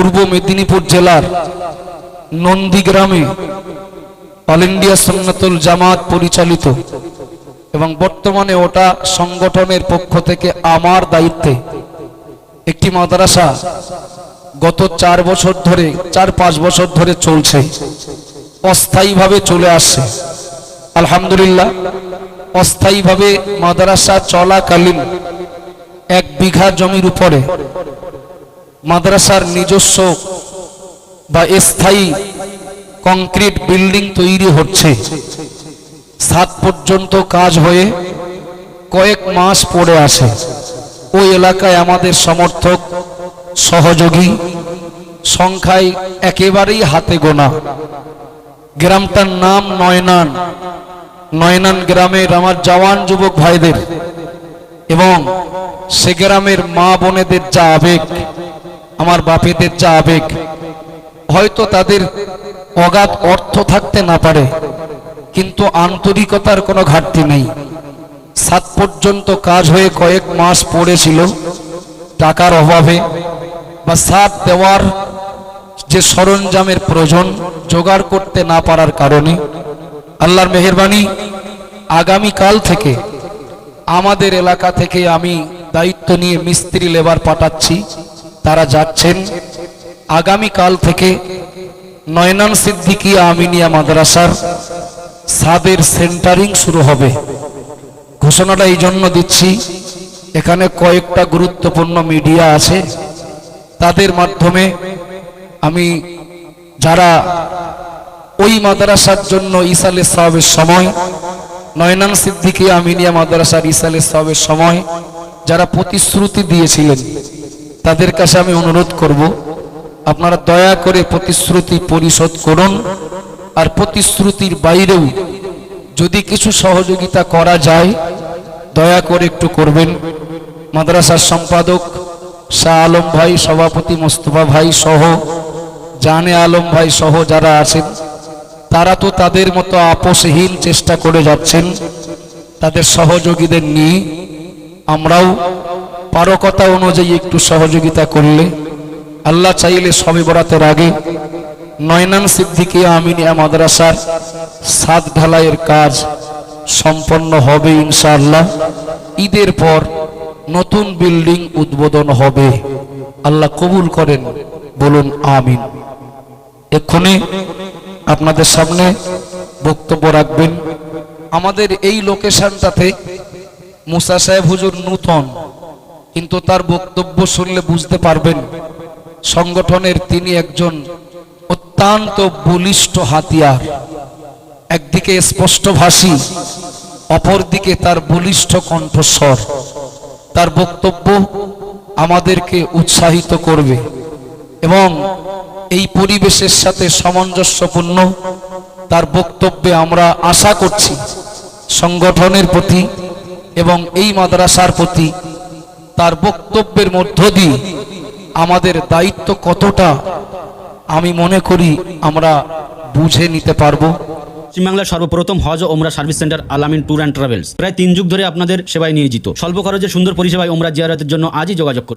পূর্ব মেদিনীপুর জেলার নন্দীগ্রামে all India Sunnatul জামাত পরিচালিত এবং বর্তমানে ওটা সংগঠনের পক্ষ থেকে আমার দায়িত্বে একটি মাদ্রাসা গত চার বছর ধরে, চার পাঁচ বছর ধরে চলছে। অস্থায়ীভাবে চলে আসছে। আলহামদুলিল্লাহ, অস্থায়ীভাবে মাদ্রাসা চলাকালীন এক বিঘা জমির উপরে মাদ্রাসার নিজস্ব বা স্থায়ী কংক্রিট বিল্ডিং তৈরি হচ্ছে। সাত পর্যন্ত কাজ হয়ে কয়েক মাস পড়ে আসে ওই এলাকায় আমাদের সমর্থক, সহযোগী সংখ্যায় একেবারেই হাতে গোনা। গ্রামটার নাম নয়নান। নয়নান গ্রামের আমার জওয়ান যুবক ভাইদের এবং সে গ্রামের মা বোনেদের যা আবেগ। আমার বাপেদের যা আবেগ, হয়তো তাদের অগাধ অর্থ থাকতে না পারে, কিন্তু আন্তরিকতার কোনো ঘাটতি নেই। সাত পর্যন্ত কাজ হয়ে কয়েক মাস পড়েছিল, টাকার অভাবে বা সাত দেওয়ার যে সরঞ্জামের প্রয়োজন জোগাড় করতে না পারার কারণে। আল্লাহর মেহরবানি আগামী কাল থেকে আমাদের এলাকা থেকে আমি দায়িত্ব নিয়ে মিস্ত্রি লেবার পাঠাচ্ছি। তারা যাচ্ছেন। আগামী কাল থেকে নয়নান সিদ্দিকিয়া আমিনিয়া মাদ্রাসার সাদের সেন্টারিং শুরু হবে। ঘোষণাটা এই জন্য দিচ্ছি, এখানে কয়েকটা গুরুত্বপূর্ণ মিডিয়া আছে। তাদের মাধ্যমে আমি যারা ওই মাদ্রাসার জন্য ইসালে সাহেবের সময়, নয়নান সিদ্দিকী আমিনিয়া মাদ্রাসার ইসালে সাহেবের সময় যারা প্রতিশ্রুতি দিয়েছিলেন তাদের কাছে আমি অনুরোধ করব, আপনারা দয়া করে প্রতিশ্রুতি পরিশোধ করুন, আর প্রতিশ্রুতির বাইরেও যদি কিছু সহযোগিতা করা যায়, দয়া করে একটু করবেন। মাদ্রাসার সম্পাদক শাহ আলম ভাই, সভাপতি মোস্তফা ভাই সহ, জানে আলম ভাই সহ যারা আছেন, তারা তো তাদের মতো আপোষহীন চেষ্টা করে যাচ্ছেন। তাদের সহযোগীদের নিয়ে আমরাও পারকতা অনুযায়ী একটু সহযোগিতা করলে আল্লাহ চাইলে সবে বরাতের আগে নয়নান সিদ্দিকিয়া আমিনিয়া মাদ্রাসার সাত ঢালাইয়ের কাজ সম্পন্ন হবে ইনশাআল্লাহ। ঈদের পর নতুন বিল্ডিং উদ্বোধন হবে। আল্লাহ কবুল করেন, বলুন আমিন। এক্ষুনি আপনাদের সামনে বক্তব্য রাখবেন। আমাদের এই লোকেশনটাতে মুসা সাহেব হুজুর নূতন কিন্তু তার বক্তব্য শুনলে বুঝতে পারবেন, সংগঠনের তিনি একজন অত্যন্ত বলিষ্ঠ হাতিয়ার। একদিকে স্পষ্টভাষী, অপরদিকে তার বলিষ্ঠ কণ্ঠস্বর। তার বক্তব্য আমাদেরকে উৎসাহিত করবে এবং এই পরিবেশের সাথে সামঞ্জস্যপূর্ণ তার বক্তব্যে আমরা আশা করছি সংগঠনের প্রতি এবং এই মাদ্রাসার প্রতি তার বক্তব্যের মধ্য দিয়ে আমাদের দায়িত্ব কতটা, আমি মনে করি আমরা বুঝে নিতে পারব। পশ্চিমবাংলার সর্বপ্রথম হজ ওমরা service centre Alamin tour and travels. প্রায় তিন যুগ ধরে আপনাদের সেবায় নিয়োজিত। স্বল্প খরচে সুন্দর পরিষেবায় ওমরা জিয়ারতের জন্য আজই যোগাযোগ করুন।